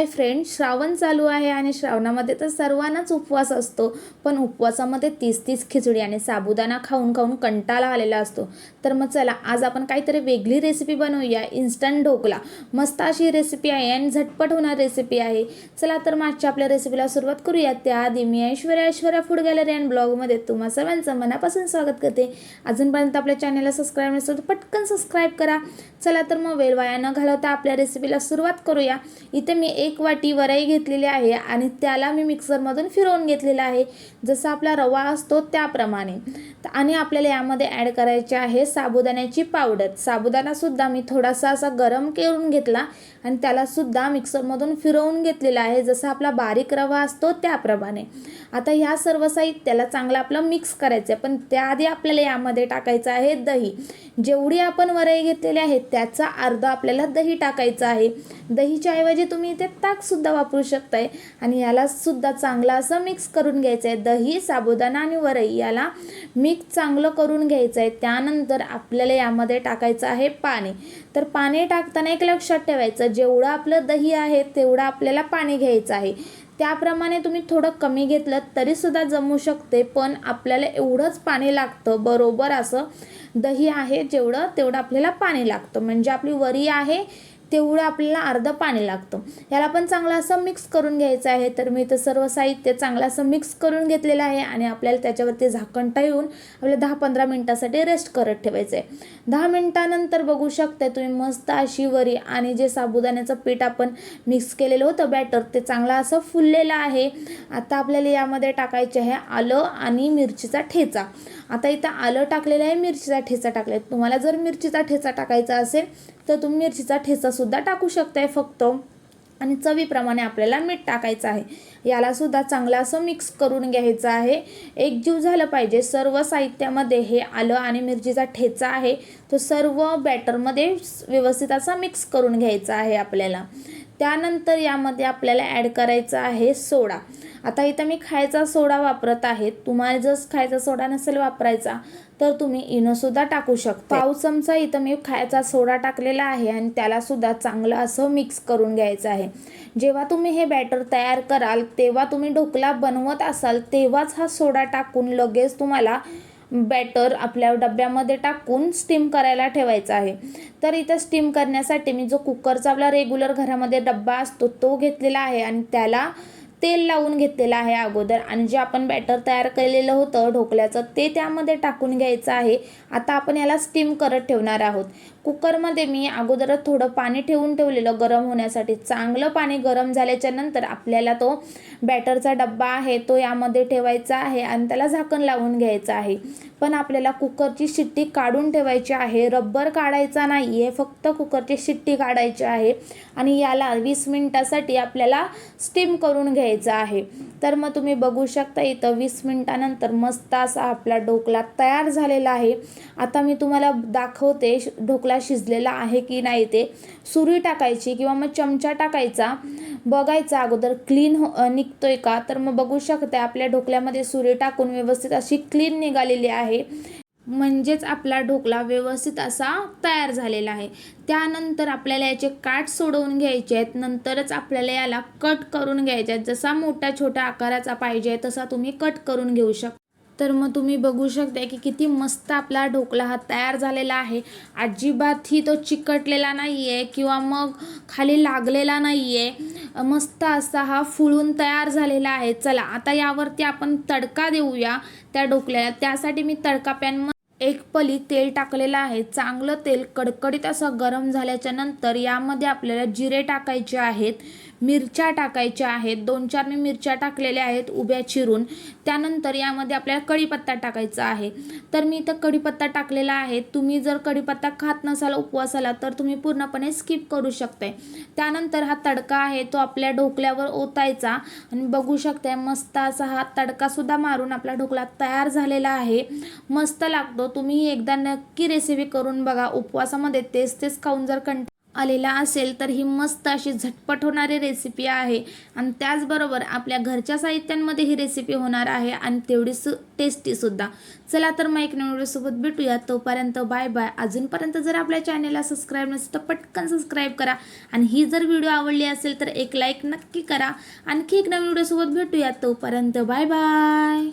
Hi friend Shravan चालू आहे आणि श्रावणामध्ये तर सर्वांनाच उपवास असतो. पण उपवासामध्ये तीस तीस खिचडी आणि साबुदाणा खाऊन खाऊन कंटाळा आलेला असतो. तर मग चला आज आपण काहीतरी वेगळी रेसिपी बनवूया. इन्स्टंट ढोकला. मस्त अशी रेसिपी आहे आणि झटपट होणार रेसिपी आहे. चला तर मग आजच्या आपल्या रेसिपीला सुरुवात करूया. त्याआधी मी Aishwarya Aishwarya food gallery and ब्लॉगमध्ये तुम्हा सर्वांचं मनापासून स्वागत करते. अजूनपर्यंत आपल्या चॅनलला सबस्क्राईब नसेल तर पटकन सबस्क्राईब करा. चला तर मग वेळ वाया न घालवता आपल्या रेसिपीला सुरुवात करूया. इथे मी एक एक वाटी वरई घेतलेली आहे आणि त्याला मी मिक्सरमधून फिरवून घेतलेला आहे. जसा आपला रवा असतो त्याप्रमाणे. आणि आपल्याला यामध्ये ॲड करायचे आहे साबुदाण्याची पावडर साबुदाणासुद्धा मी थोडासा असा गरम करून घेतला आणि त्यालासुद्धा मिक्सरमधून फिरवून घेतलेला आहे. जसा आपला बारीक रवा असतो त्याप्रमाणे. आता ह्या सर्व साहित्याला चांगलं आपलं मिक्स करायचं आहे पण त्याआधी आपल्याला यामध्ये टाकायचं आहे दही. जेवढी आपण वरई घेतलेली आहे त्याचा अर्धा आपल्याला दही टाकायचं आहे. दहीच्या ऐवजी तुम्ही इथे ताकसुद्धा वापरू शकताय. आणि याला सुद्धा चांगलं असं मिक्स करून घ्यायचं आहे दही साबुदाणा आणि वरई याला मिक्स चांगलं करून घ्यायचं आहे त्यानंतर आपल्याला यामध्ये टाकायचं आहे पाणी. तर पाणी टाकताना एक लक्षात ठेवायचं. जेवढं आपलं दही आहे तेवढं आपल्याला पाणी घ्यायचं आहे. त्याप्रमाणे तुम्ही थोडं कमी घेतलं तरीसुद्धा जमू शकते पण आपल्याला एवढंच पाणी लागतं. बरोबर असं दही आहे जेवढं तेवढं आपल्याला पाणी लागतं. म्हणजे आपली वरी आहे तेवढं आपल्याला अर्धं पाणी लागतं. याला पण चांगलं असं मिक्स करून घ्यायचं आहे. तर मी इथं सर्व साहित्य चांगलं असं मिक्स करून घेतलेलं आहे आणि आपल्याला त्याच्यावरती झाकण ठेवून आपल्याला दहा पंधरा मिनटासाठी रेस्ट करत ठेवायचं आहे. दहा मिनटानंतर बघू शकता तुम्ही मस्त अशी वरी आणि जे साबुदाण्याचं पीठ आपण मिक्स केलेलं होतं बॅटर ते चांगलं असं फुललेलं आहे. आता आपल्याला यामध्ये टाकायचे आहे आलं आणि मिरचीचा ठेचा. आता इथं आलं टाकलेलं आहे मिरचीचा ठेचा टाकला आहे. तुम्हाला जर मिरचीचा ठेचा टाकायचा असेल तर तुम्ही मिरचीचा ठेचासुद्धा टाकू शकताय फक्त. आणि चवीप्रमाणे आपल्याला मीठ टाकायचं आहे. यालासुद्धा चांगलं असं मिक्स करून घ्यायचं आहे. एकजीव झालं पाहिजे. सर्व साहित्यामध्ये हे आलं आणि मिरचीचा ठेचा आहे तो सर्व बॅटरमध्ये व्यवस्थित असा मिक्स करून घ्यायचा आहे आपल्याला. त्यानंतर यामध्ये आपल्याला ॲड करायचा आहे सोडा. आता इथं मी खायचा सोडा वापरत आहे. तुम्हाला जर खायचा सोडा नसेल वापरायचा तर तुम्ही इनोसुद्धा टाकू शकता. पाव चमचा इथं मी खायचा सोडा टाकलेला आहे आणि त्याला सुद्धा चांगलं असं मिक्स करून घ्यायचं आहे. जेव्हा तुम्ही हे बॅटर तयार कराल तेव्हा तुम्ही ढोकला बनवत असाल तेव्हाच हा सोडा टाकून लगेच तुम्हाला बॅटर आपल्या डब्यामध्ये टाकून स्टीम करायला ठेवायचा आहे. तर इथं स्टीम करण्यासाठी मी जो कुकरचा आपला रेग्युलर घरामध्ये डब्बा असतो तो घेतलेला आहे आणि त्याला तेल लावून घेतलेलं आहे अगोदर आणि जे आपण बॅटर तयार केलेलं होतं ढोकल्याचं ते त्यामध्ये टाकून घ्यायचं आहे. आता आपण याला स्टीम करत ठेवणार आहोत. कुकरमध्ये मी अगोदरच थोडं पाणी ठेवून ठेवलेलं गरम होण्यासाठी. चांगलं पाणी गरम झाल्याच्यानंतर आपल्याला तो बॅटरचा डब्बा आहे तो यामध्ये ठेवायचा आहे आणि त्याला झाकण लावून घ्यायचं आहे. पण आपल्याला कुकरची शिट्टी काढून ठेवायची आहे. रब्बर काढायचा नाही आहे फक्त कुकरची शिट्टी काढायची आहे. आणि याला वीस मिनटासाठी आपल्याला स्टीम करून घ्यायचं आहे. तर मग तुम्ही बघू शकता इथं वीस मिनटानंतर मस्त असा आपला ढोकला तयार झालेला आहे. आता मी तुम्हाला दाखवते ढोकला शिजलेला आहे की नाही ते. सुरी टाकायची किंवा मग चमचा टाकायचा. बघायचा अगोदर क्लीन हो निघतोय का? तर मग बघू शकता आपल्या ढोकल्यामध्ये सुरी टाकून व्यवस्थित अशी क्लीन निघालेली आहे. म्हणजेच आपला ढोकला व्यवस्थित असा तयार झालेला आहे. त्यानंतर आपल्याला याचे काठ सोडवून घ्यायचे आहेत. नंतरच आपल्याला याला कट करून घ्यायचे आहेत. जसा मोठ्या छोट्या आकाराचा पाहिजे तसा तुम्ही कट करून घेऊ शकता. तर मग तुम्ही बघू शकता की किती मस्त आपला ढोकला हा तयार झालेला आहे. अजिबातही तो चिकटलेला नाही आहे किंवा मग खाली लागलेला नाही आहे मस्त असा हा फुलून तयार झालेला आहे. चला आता यावरती आपण तडका देऊया त्या ढोकल्याला. त्यासाठी मी तडका पॅन एक पली तेल टाकलेलं आहे. चांगलं तेल कडकडीत असं गरम झाल्याच्यानंतर यामध्ये आपल्याला जिरे टाकायचे आहेत. मिरच्या टाकायच्या आहेत. दोन चार मी मिरच्या टाकलेल्या आहेत उभ्या चिरून. त्यानंतर यामध्ये आपल्याला कढीपत्ता टाकायचा आहे. तर मी इथं कढीपत्ता टाकलेला आहे. तुम्ही जर कढीपत्ता खात नसाल उपवासाला तर तुम्ही पूर्णपणे स्किप करू शकताय. त्यानंतर हा तडका आहे तो आपल्या ढोकल्यावर ओतायचा. आणि बघू शकताय मस्त असा हा तडकासुद्धा मारून आपला ढोकला तयार झालेला आहे. मस्त लागतो. तुम्ही एकदा नक्की रेसिपी करून बघा. उपवासामध्ये तेच तेच खाऊन जर कंट आलेला असेल तर ही मस्त अशी झटपट होणारी रेसिपी आहे. आणि त्याचबरोबर आपल्या घरच्या साहित्यांमध्ये ही रेसिपी होणार आहे आणि तेवढी सु टेस्टीसुद्धा चला तर मग एक नवीन व्हिडिओसोबत भेटूया. तोपर्यंत बाय बाय अजूनपर्यंत जर आपल्या चॅनेलला सबस्क्राईब नसेल तर पटकन सबस्क्राईब करा. आणि ही जर व्हिडिओ आवडली असेल तर एक लाईक नक्की करा. आणखी एक नवीन व्हिडिओसोबत भेटूया. तोपर्यंत बाय बाय